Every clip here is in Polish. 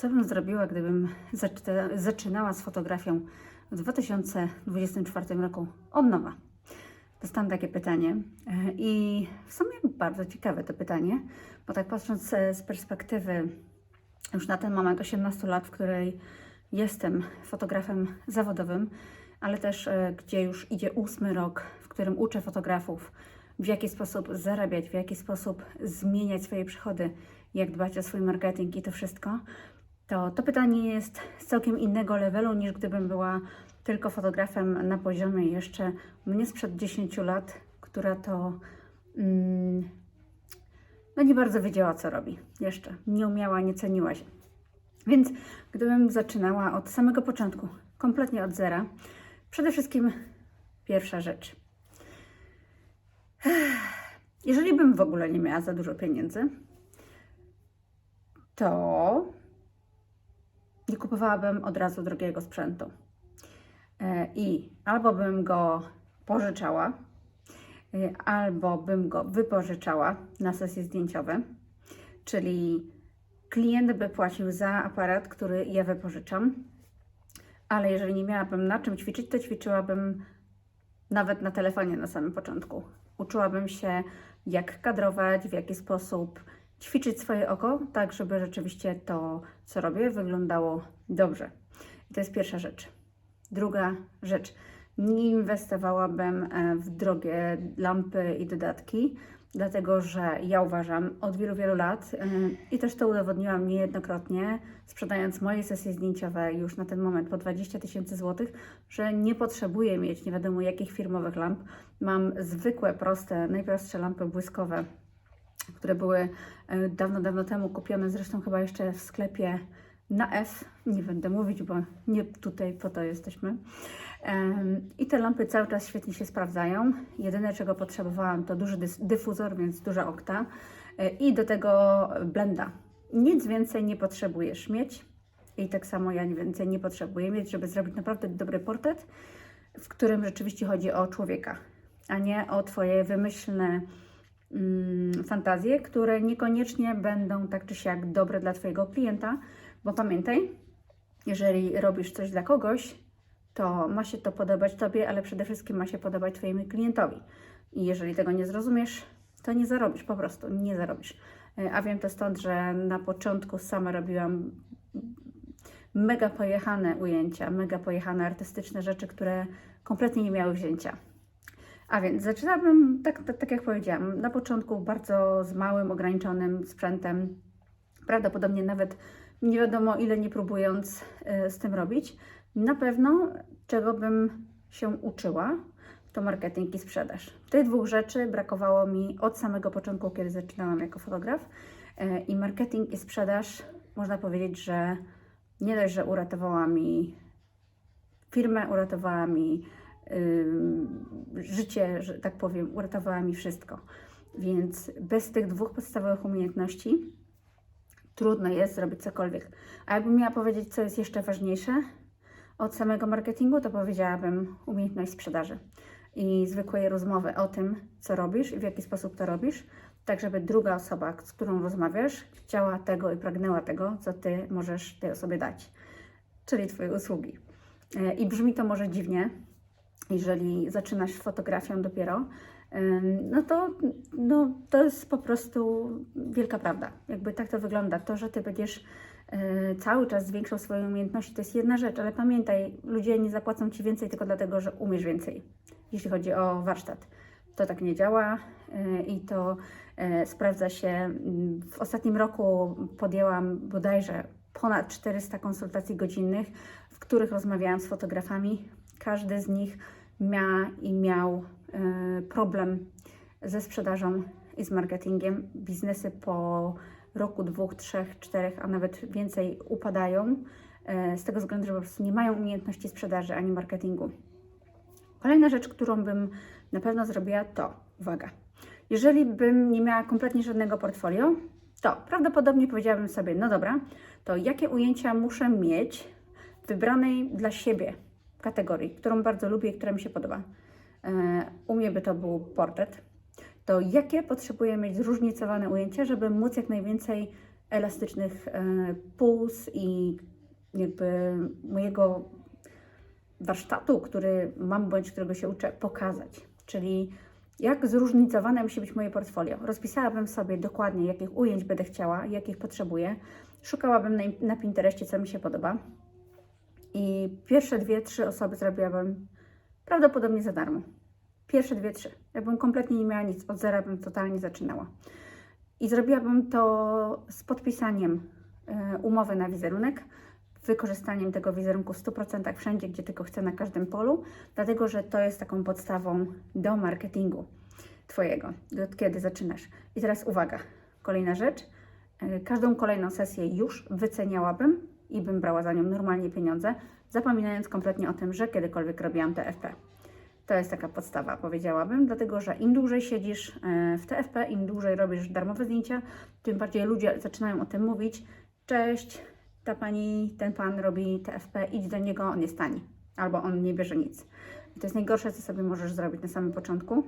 Co bym zrobiła, gdybym zaczynała z fotografią w 2024 roku od nowa? Dostałam takie pytanie e, i w sumie bardzo ciekawe to pytanie, bo tak patrząc e, z perspektywy już na ten moment 18 lat, w której jestem fotografem zawodowym, ale też e, gdzie już idzie ósmy rok, w którym uczę fotografów, w jaki sposób zarabiać, w jaki sposób zmieniać swoje przychody, jak dbać o swój marketing i to wszystko, to to pytanie jest z całkiem innego levelu niż gdybym była tylko fotografem na poziomie jeszcze mnie sprzed 10 lat, która to mm, no nie bardzo wiedziała, co robi jeszcze. Nie umiała, nie ceniła się. Więc gdybym zaczynała od samego początku, kompletnie od zera, przede wszystkim pierwsza rzecz. Jeżeli bym w ogóle nie miała za dużo pieniędzy, to nie kupowałabym od razu drogiego sprzętu. E, I albo bym go pożyczała, e, albo bym go wypożyczała na sesje zdjęciowe, czyli klient by płacił za aparat, który ja wypożyczam, ale jeżeli nie miałabym na czym ćwiczyć, to ćwiczyłabym nawet na telefonie na samym początku. Uczyłabym się, jak kadrować, w jaki sposób ćwiczyć swoje oko, tak żeby rzeczywiście to, co robię, wyglądało dobrze. I to jest pierwsza rzecz. Druga rzecz. Nie inwestowałabym e, w drogie lampy i dodatki, dlatego że ja uważam od wielu, wielu lat e, i też to udowodniłam niejednokrotnie, sprzedając moje sesje zdjęciowe już na ten moment po 20 tysięcy złotych, że nie potrzebuję mieć nie wiadomo jakich firmowych lamp. Mam zwykłe, proste, najprostsze lampy błyskowe, które były e, dawno, dawno temu kupione, zresztą chyba jeszcze w sklepie na F. Nie będę mówić, bo nie tutaj po to jesteśmy. I te lampy cały czas świetnie się sprawdzają. Jedyne, czego potrzebowałam, to duży dyfuzor, więc duża okta e, i do tego blenda. Nic więcej nie potrzebujesz mieć. I tak samo ja więcej nie potrzebuję mieć, żeby zrobić naprawdę dobry portret, w którym rzeczywiście chodzi o człowieka, a nie o Twoje wymyślne fantazje, które niekoniecznie będą tak czy siak dobre dla Twojego klienta, bo pamiętaj, jeżeli robisz coś dla kogoś, to ma się to podobać Tobie, ale przede wszystkim ma się podobać Twojemu klientowi. I jeżeli tego nie zrozumiesz, to nie zarobisz, po prostu nie zarobisz. E, A wiem to stąd, że na początku sama robiłam mega pojechane ujęcia, mega pojechane artystyczne rzeczy, które kompletnie nie miały wzięcia. A więc zaczynałabym, tak, tak, tak jak powiedziałam, na początku bardzo z małym, ograniczonym sprzętem, prawdopodobnie nawet nie wiadomo ile nie próbując y, z tym robić. Na pewno, czego bym się uczyła, to marketing i sprzedaż. Tych dwóch rzeczy brakowało mi od samego początku, kiedy zaczynałam jako fotograf. Y, I marketing i sprzedaż, można powiedzieć, że nie dość, że uratowała mi firmę, uratowała mi życie, że tak powiem, uratowała mi wszystko. Więc bez tych dwóch podstawowych umiejętności trudno jest zrobić cokolwiek. A jakbym miała powiedzieć, co jest jeszcze ważniejsze od samego marketingu, to powiedziałabym umiejętność sprzedaży i zwykłej rozmowy o tym, co robisz i w jaki sposób to robisz, tak żeby druga osoba, z którą rozmawiasz, chciała tego i pragnęła tego, co ty możesz tej osobie dać, czyli Twoje usługi. E, I brzmi to może dziwnie, jeżeli zaczynasz fotografią dopiero, no to no, to jest po prostu wielka prawda. Jakby tak to wygląda. To, że ty będziesz y, cały czas zwiększał swoje umiejętności, to jest jedna rzecz, ale pamiętaj, ludzie nie zapłacą ci więcej tylko dlatego, że umiesz więcej, jeśli chodzi o warsztat. To tak nie działa y, i to y, sprawdza się. W ostatnim roku podjęłam bodajże ponad 400 konsultacji godzinnych, w których rozmawiałam z fotografami. Każdy z nich ma i miał e, problem ze sprzedażą i z marketingiem. Biznesy po roku, dwóch, trzech, czterech, a nawet więcej upadają e, z tego względu, że po prostu nie mają umiejętności sprzedaży ani marketingu. Kolejna rzecz, którą bym na pewno zrobiła, to uwaga. Jeżeli bym nie miała kompletnie żadnego portfolio, to prawdopodobnie powiedziałabym sobie, no dobra, to jakie ujęcia muszę mieć wybranej dla siebie kategorii, którą bardzo lubię i która mi się podoba. E, U mnie by to był portret. To jakie potrzebuję mieć zróżnicowane ujęcia, żeby móc jak najwięcej elastycznych e, puls i jakby mojego warsztatu, który mam bądź którego się uczę, pokazać. Czyli jak zróżnicowane musi być moje portfolio. Rozpisałabym sobie dokładnie, jakich ujęć będę chciała, jakich potrzebuję. Szukałabym na, na Pinterestie, co mi się podoba. I pierwsze dwie, trzy osoby zrobiłabym prawdopodobnie za darmo. Pierwsze dwie, trzy. Jakbym kompletnie nie miała nic, od zera bym totalnie zaczynała. I zrobiłabym to z podpisaniem e, umowy na wizerunek, wykorzystaniem tego wizerunku w 100% wszędzie, gdzie tylko chcę, na każdym polu, dlatego że to jest taką podstawą do marketingu Twojego, od kiedy zaczynasz. I teraz uwaga, kolejna rzecz. E, Każdą kolejną sesję już wyceniałabym i bym brała za nią normalnie pieniądze, zapominając kompletnie o tym, że kiedykolwiek robiłam TFP. To jest taka podstawa, powiedziałabym, dlatego że im dłużej siedzisz e, w TFP, im dłużej robisz darmowe zdjęcia, tym bardziej ludzie zaczynają o tym mówić. Cześć, ta pani, ten pan robi TFP, idź do niego, on jest tani, albo on nie bierze nic. I to jest najgorsze, co sobie możesz zrobić na samym początku.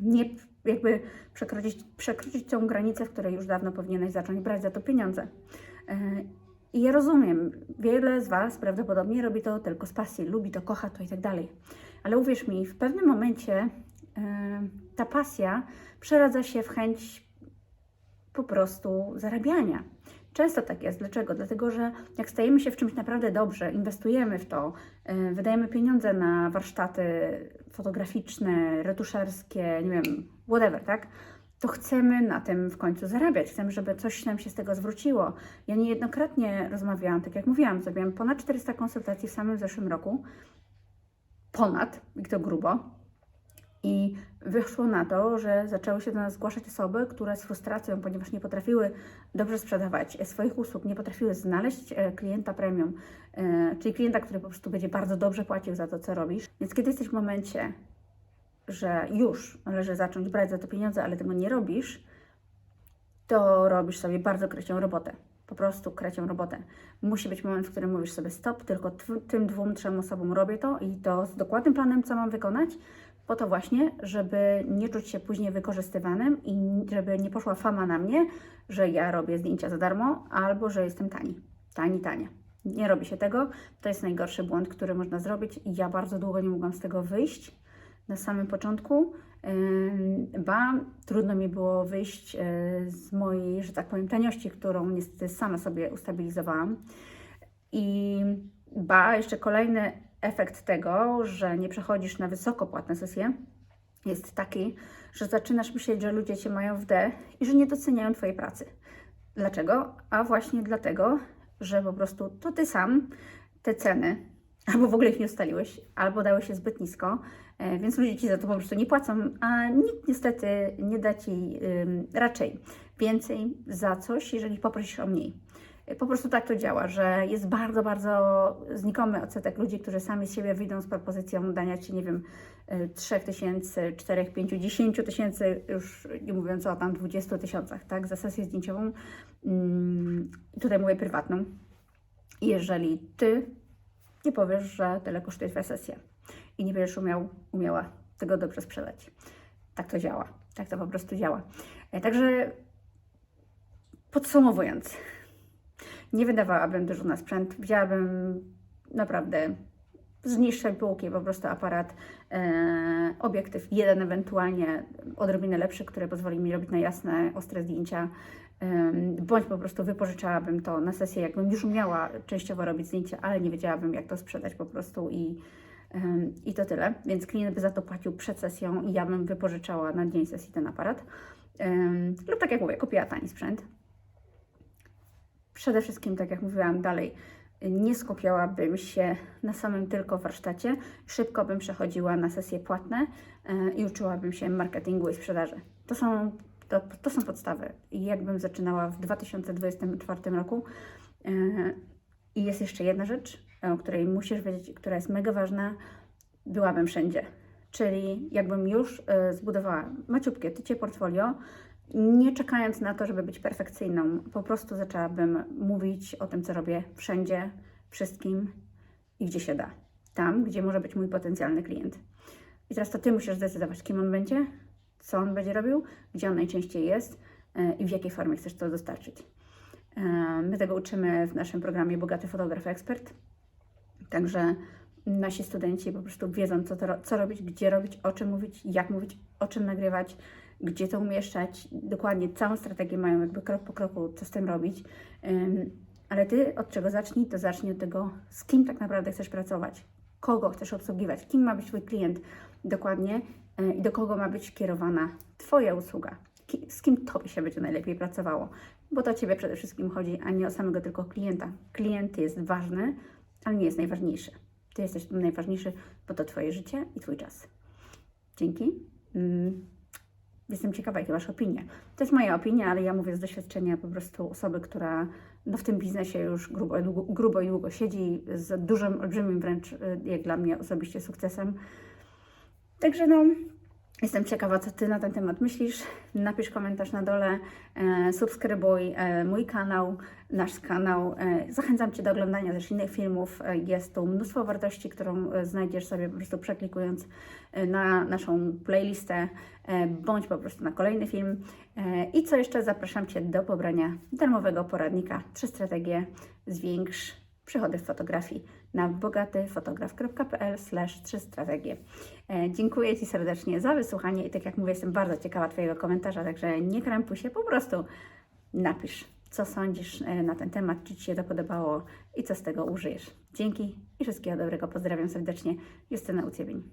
Nie jakby przekroczyć, przekroczyć tą granicę, w której już dawno powinieneś zacząć brać za to pieniądze. I ja rozumiem, wiele z Was prawdopodobnie robi to tylko z pasji, lubi to, kocha to i tak dalej. Ale uwierz mi, w pewnym momencie e, ta pasja przeradza się w chęć po prostu zarabiania. Często tak jest. Dlaczego? Dlatego, że jak stajemy się w czymś naprawdę dobrze, inwestujemy w to, e, wydajemy pieniądze na warsztaty fotograficzne, retuszerskie, nie wiem, whatever, tak? To chcemy na tym w końcu zarabiać. Chcemy, żeby coś nam się z tego zwróciło. Ja niejednokrotnie rozmawiałam, tak jak mówiłam, zrobiłam ponad 400 konsultacji w samym zeszłym roku. Ponad, i to grubo. I wyszło na to, że zaczęły się do nas zgłaszać osoby, które z frustracją, ponieważ nie potrafiły dobrze sprzedawać swoich usług, nie potrafiły znaleźć e, klienta premium, e, czyli klienta, który po prostu będzie bardzo dobrze płacił za to, co robisz. Więc kiedy jesteś w momencie, że już należy zacząć brać za to pieniądze, ale tego nie robisz, to robisz sobie bardzo krecią robotę. Po prostu krecią robotę. Musi być moment, w którym mówisz sobie stop, tylko tym dwóm, trzem osobom robię to i to z dokładnym planem, co mam wykonać, po to właśnie, żeby nie czuć się później wykorzystywanym i żeby nie poszła fama na mnie, że ja robię zdjęcia za darmo albo że jestem tani. Tani, tania. Nie robi się tego. To jest najgorszy błąd, który można zrobić ja bardzo długo nie mogłam z tego wyjść na samym początku. Ba, trudno mi było wyjść e, z mojej, że tak powiem, taniości, którą niestety sama sobie ustabilizowałam. I ba, jeszcze kolejny efekt tego, że nie przechodzisz na wysoko płatne sesje, jest taki, że zaczynasz myśleć, że ludzie cię mają w D i że nie doceniają Twojej pracy. Dlaczego? A właśnie dlatego, że po prostu to Ty sam te ceny albo w ogóle ich nie ustaliłeś, albo dały się zbyt nisko, e, więc ludzie Ci za to po prostu nie płacą, a nikt niestety nie da Ci raczej więcej za coś, jeżeli poprosisz o mniej. Po prostu tak to działa, że jest bardzo, bardzo znikomy odsetek ludzi, którzy sami z siebie wyjdą z propozycją dania Ci, nie wiem, 3 tysięcy, 4, 5, 10 tysięcy, już nie mówiąc o tam 20 tysiącach, tak, za sesję zdjęciową. Mm, Tutaj mówię prywatną. Jeżeli Ty nie powiesz, że tyle kosztuje Twoja sesja i nie będziesz umiał, umiała tego dobrze sprzedać. Tak to działa. Tak to po prostu działa. E, Także podsumowując, nie wydawałabym dużo na sprzęt, wzięłabym naprawdę z niższej półki po prostu aparat, e, obiektyw jeden, ewentualnie odrobinę lepszy, który pozwoli mi robić na jasne, ostre zdjęcia, em, bądź po prostu wypożyczałabym to na sesję, jakbym już umiała częściowo robić zdjęcia, ale nie wiedziałabym, jak to sprzedać po prostu i, em, i to tyle. Więc klient by za to płacił przed sesją i ja bym wypożyczała na dzień sesji ten aparat. Em, lub tak jak mówię, kupiła tani sprzęt. Przede wszystkim, tak jak mówiłam dalej, nie skupiałabym się na samym tylko warsztacie. Szybko bym przechodziła na sesje płatne e, i uczyłabym się marketingu i sprzedaży. To są, to, to są podstawy. I jakbym zaczynała w 2024 roku. E, I jest jeszcze jedna rzecz, e, o której musisz wiedzieć, która jest mega ważna. Byłabym wszędzie. Czyli jakbym już zbudowała maciupkie tycie portfolio, nie czekając na to, żeby być perfekcyjną, po prostu zaczęłabym mówić o tym, co robię wszędzie, wszystkim i gdzie się da. Tam, gdzie może być mój potencjalny klient. I teraz to Ty musisz zdecydować, kim on będzie, co on będzie robił, gdzie on najczęściej jest e, i w jakiej formie chcesz to dostarczyć. E, My tego uczymy w naszym programie Bogaty Fotograf Ekspert. Także nasi studenci po prostu wiedzą, co, to, co robić, gdzie robić, o czym mówić, jak mówić, o czym nagrywać, gdzie to umieszczać. Dokładnie całą strategię mają jakby krok po kroku, co z tym robić. Ale ty od czego zacznij, to zacznij od tego, z kim tak naprawdę chcesz pracować, kogo chcesz obsługiwać, kim ma być Twój klient dokładnie y, i do kogo ma być kierowana Twoja usługa, z kim Tobie się będzie najlepiej pracowało, bo to Ciebie przede wszystkim chodzi, a nie o samego tylko klienta. Klient jest ważny, ale nie jest najważniejszy. Ty jesteś tym najważniejszy, bo to Twoje życie i Twój czas. Dzięki. Jestem ciekawa, jakie masz opinie. To jest moja opinia, ale ja mówię z doświadczenia po prostu osoby, która no, w tym biznesie już grubo, długo, grubo i długo siedzi, z dużym, olbrzymim wręcz, y, jak dla mnie osobiście, sukcesem. Także no, jestem ciekawa, co Ty na ten temat myślisz. Napisz komentarz na dole, e, subskrybuj e, mój kanał, nasz kanał. E, zachęcam Cię do oglądania też innych filmów. Jest tu mnóstwo wartości, którą znajdziesz sobie po prostu przeklikując na naszą playlistę, bądź po prostu na kolejny film. I co jeszcze? Zapraszam Cię do pobrania darmowego poradnika Trzy strategie zwiększ przychody w fotografii na bogatyfotograf.pl trzy strategie. E, Dziękuję Ci serdecznie za wysłuchanie i tak jak mówię, jestem bardzo ciekawa Twojego komentarza, także nie krępuj się, po prostu napisz, co sądzisz e, na ten temat, czy Ci się to podobało i co z tego użyjesz. Dzięki i wszystkiego dobrego. Pozdrawiam serdecznie. Justyna Uciewień.